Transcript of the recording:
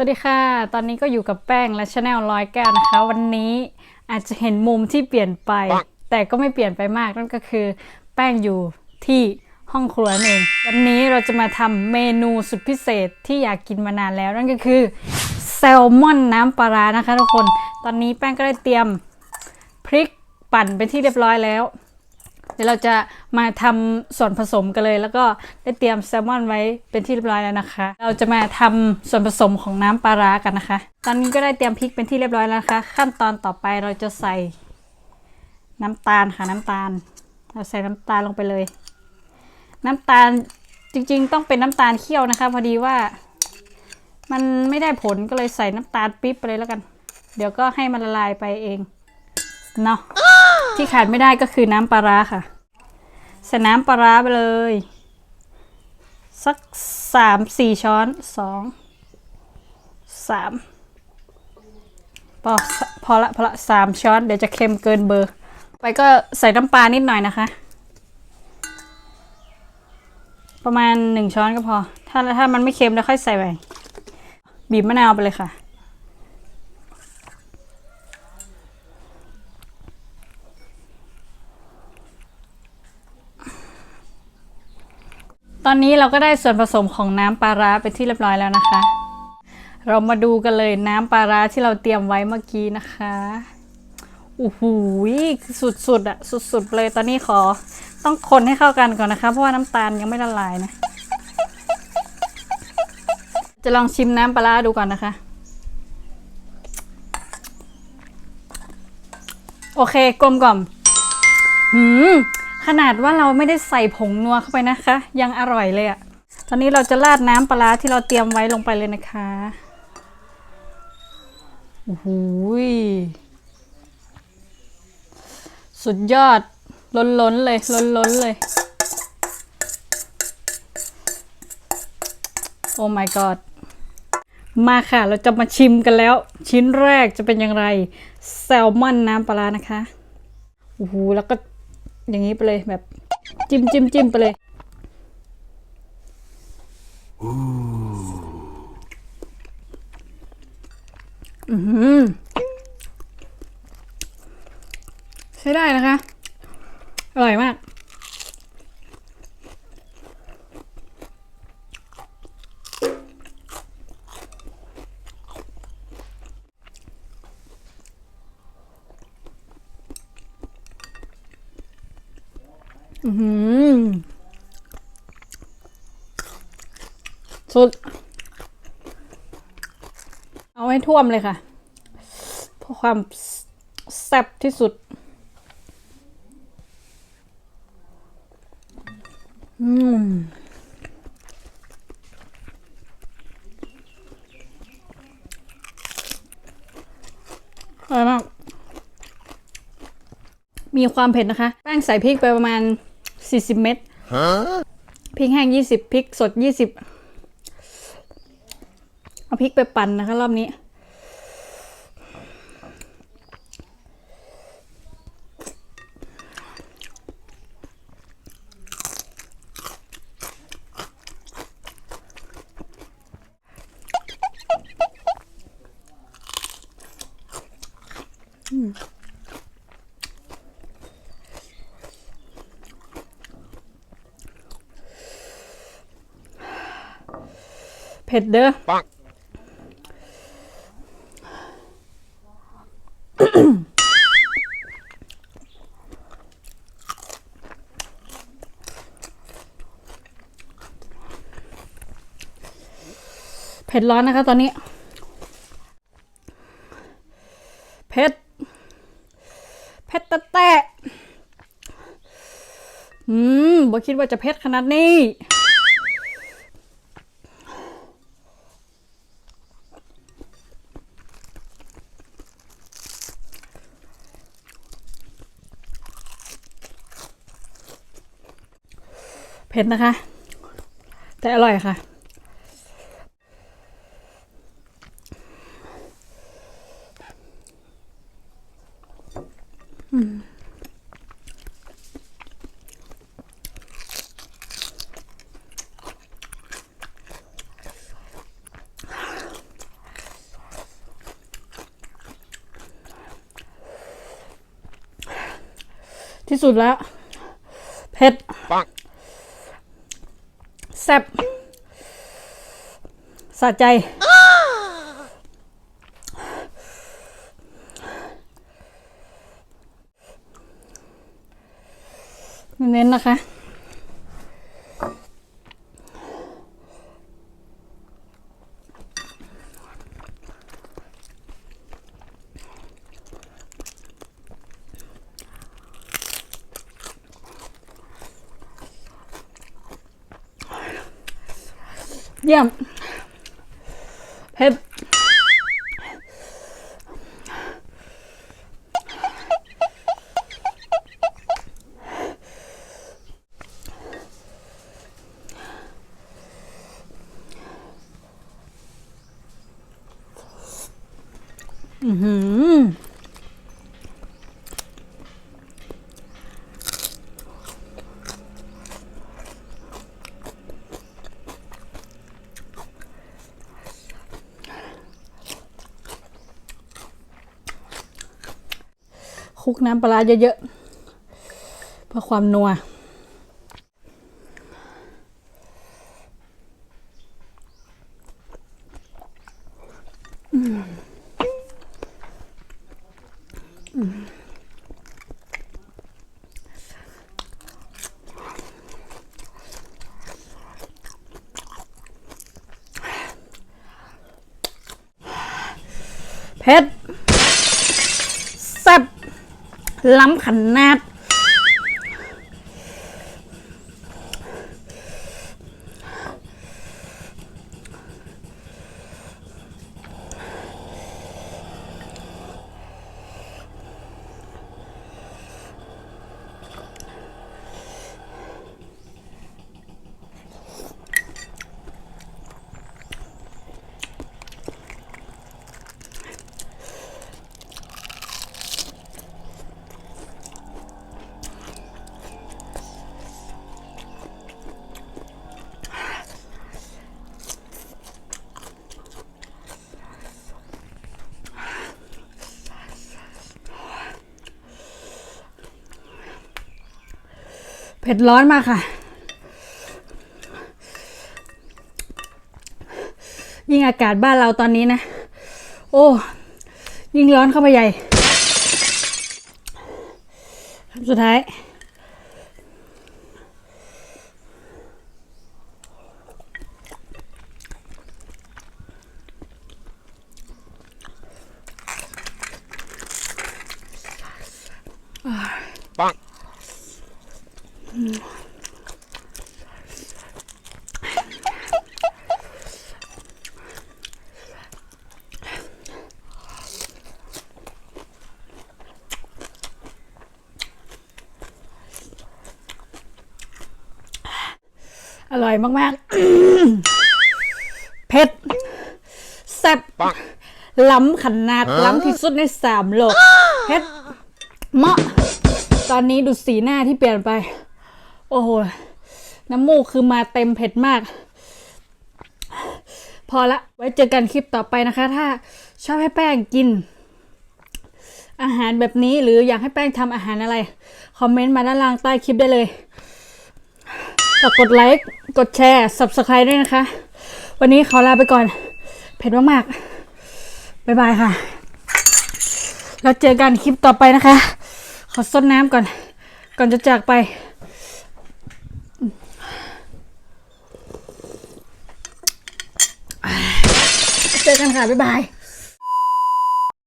วัสดีค่ะ ตอนนี้ก็อยู่กับแป้งและชาแนลร้อยแก้วนะคะ วันนี้อาจจะเห็นมุมที่เปลี่ยนไป แต่ก็ไม่เปลี่ยนไปมากนั่นก็คือ แป้งอยู่ที่ห้องครัวนั่นเอง วันนี้เราจะมาทำเมนูสุดพิเศษที่อยากกินมานานแล้ว นั่นก็คือแซลมอนน้ำปลาร้านะคะทุกคน ตอนนี้แป้งก็ได้เตรียมพริกปั่นเป็นที่เรียบร้อยแล้ว เดี๋ยวเราจะมาทำส่วนผสมกันเลย แล้วก็ได้เตรียมแซลมอนไว้เป็นที่เรียบร้อยแล้วนะคะ เราจะมาทำส่วนผสมของน้ำปลาร้ากันนะคะ ตอนนี้ก็ได้เตรียมพริกเป็นที่เรียบร้อยแล้วนะคะ ขั้นตอนต่อไปเราจะใส่น้ำตาลค่ะน้ำตาล เราใส่น้ำตาลลงไปเลย น้ำตาลจริงๆ ต้องเป็นน้ำตาลเคี่ยวนะคะ พอดีว่า มันไม่ได้ผลก็เลยใส่น้ำตาลปิ๊บไปเลยแล้วกัน เดี๋ยวก็ให้มันละลายไปเองเนาะ ที่ขาดไม่ได้ก็คือน้ำปลาร้าค่ะใส่น้ำปลาร้าไปเลย สักสามสี่ช้อนสองสามพอพอละพอละสามช้อน เดี๋ยวจะเค็มเกินเบอร์ ไปก็ใส่น้ำปลานิดหน่อยนะคะ ประมาณหนึ่งช้อนก็พอ ถ้าถ้ามันไม่เค็มแล้วค่อยใส่ไปบีบมะนาวไปเลยค่ะ ตอนนี้เราก็ได้ส่วนผสมของน้ำปลาร้าเป็นที่เรียบร้อยแล้วนะคะ เรามาดูกันเลยน้ำปลาร้าที่เราเตรียมไว้เมื่อกี้นะคะโอ้โหสุดๆอะสุดๆเลยตอนนี้ขอต้องคนให้เข้ากันก่อนนะคะ เพราะว่าน้ำตาลยังไม่ละลายนะ จะลองชิมน้ำปลาร้าดูก่อนนะคะ โอเคกลมกล่อมหืม ขนาดว่าเราไม่ได้ใส่ผงนัวเข้าไปนะคะ ยังอร่อยเลยอะ่ะตอนนี้เราจะราดน้ำปลาที่เราเตรียมไว้ลงไปเลยนะคะโอ้โหสุดยอดล้นล้นเลยล้นล้นเลย โอ้ my god มาค่ะ เราจะมาชิมกันแล้ว ชิ้นแรกจะเป็นอย่างไร แซลมอนน้ำปลาร้านะคะโอ้โหแล้วก็ อย่างนี้ไปเลยแบบจิ้มจิ้มจิ้มไปเลยอือใช้ได้นะคะ อร่อยมาก สุด เอาให้ท่วมเลยค่ะเพื่อความแซ่บที่สุด อืมอร่อยมากมีความเผ็ดนะคะ แป้งใส่พริกไปประมาณ 40เม็ดพริกแห้ง20พริกสด20เอาพริกไปปั่นนะคะ รอบนี้ เผ็ดเด้อเผ็ดร้อนนะคะตอนนี้ เผ็ด เผ็ดตะแตะอืมบ่คิดว่าจะเผ็ดขนาดนี้ เผ็ดนะคะ แต่อร่อยค่ะที่สุดแล้ว เผ็ดปัง แซ่บสะใจ เน้นๆนะคะ เยี่ยมเผ็ดอือหือ คลุกน้ำปลาร้าเยอะๆ เพื่อความนัวเผ็ด ล้ำขนาด เผ็ดร้อนมากค่ะ ยิ่งอากาศบ้านเราตอนนี้นะ โอ้ ยิ่งร้อนเข้าไปใหญ่คำสุดท้าย Bonk. อร่อยมากๆ เผ็ดแซ่บ Bonk. ล้ำขนาดล้ำที่สุดในสามโลกเผ็ดเหมาะ ตอนนี้ดูสีหน้าที่เปลี่ยนไป โอ้โห น้ำมูกคือมาเต็มเผ็ดมาก พอละ ไว้เจอกันคลิปต่อไปนะคะ ถ้าชอบให้แป้งกิน อาหารแบบนี้หรืออยากให้แป้งทำอาหารอะไร คอมเมนต์มาด้านล่างใต้คลิปได้เลยฝากกดไลค์ กดแชร์ subscribe ด้วยนะคะ วันนี้ขอลาไปก่อน เผ็ดมากๆ บ๊ายบายค่ะ แล้วเจอกันคลิปต่อไปนะคะ ขอซดน้ำก่อน ก่อนจะจากไปเจอกันค่ะ บ๊ายบาย